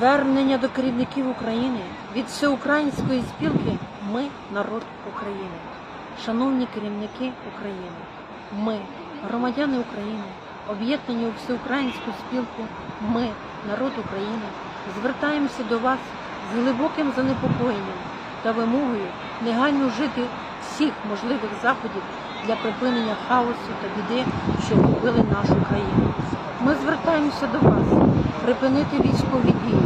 Звернення до керівників України від всеукраїнської спілки Ми народ України. Шановні керівники України, ми, громадяни України, об'єднані у всеукраїнську спілку Ми, народ України, звертаємося до вас з глибоким занепокоєнням та вимогою негайно вжити всіх можливих заходів для припинення хаосу та біди, що охопили нашу країну. Ми звертаємося до вас припинити військові дії,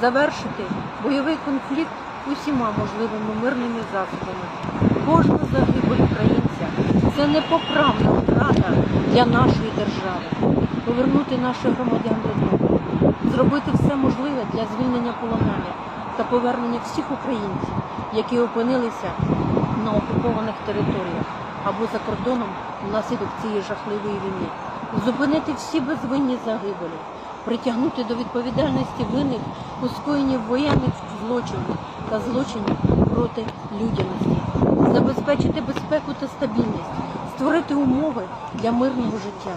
завершити бойовий конфлікт усіма можливими мирними засобами. Кожна загибель українця це непоправна втрата для нашої держави. Повернути наших громадян додому, зробити все можливе для звільнення полонених та повернення всіх українців, які опинилися на окупованих територіях або за кордоном внаслідок цієї жахливої війни, зупинити всі безвинні загибелі, притягнути до відповідальності винних у скоєнні воєнних злочинів та злочинів проти людяності, забезпечити безпеку та стабільність, створити умови для мирного життя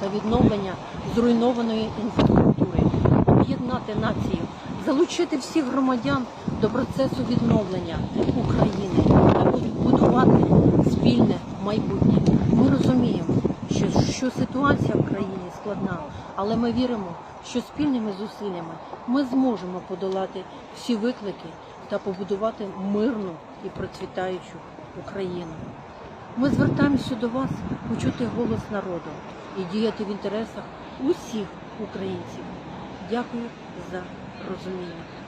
та відновлення зруйнованої інфраструктури, об'єднати націю, залучити всіх громадян до процесу відновлення України. Та будувати спільне майбутнє. Що ситуація в країні складна, але ми віримо, що спільними зусиллями ми зможемо подолати всі виклики та побудувати мирну і процвітаючу Україну. Ми звертаємося до вас почути голос народу і діяти в інтересах усіх українців. Дякую за розуміння.